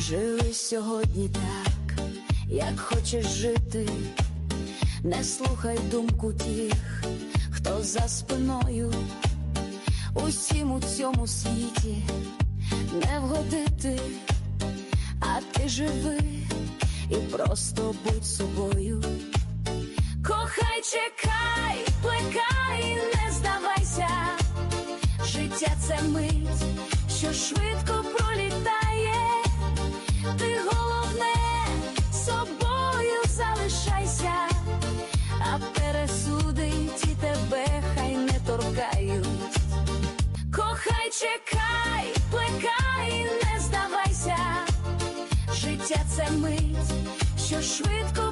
Живи сьогодні так, як хочеш жити, не слухай думку тих, хто за спиною, усім у цьому світі не вгодити, а ти живи і просто будь собою. Кохай, чекай, плекай, не здавайся. Життя це мить, що швидко чекай, плекай, не здавайся. Життя це мить, що швидко.